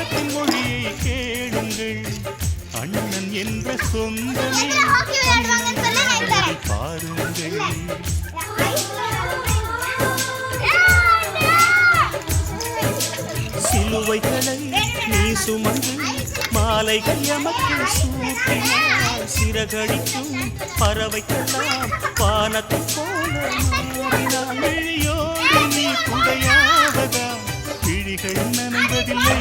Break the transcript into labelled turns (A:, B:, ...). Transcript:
A: ஆட்டத்தின் மொழியை கேளுங்கள். அண்ணன் என்ற சொந்தமே பாருங்கள். சிலுவைகளை நீ சுமந்து மாலைகள் எமக்கு சூட்டினார் சிறகடிக்கும் பறவைக்கெல்லாம் வானத்தை போல நீ குடையாவதா விழிகள் நனைந்ததில்லை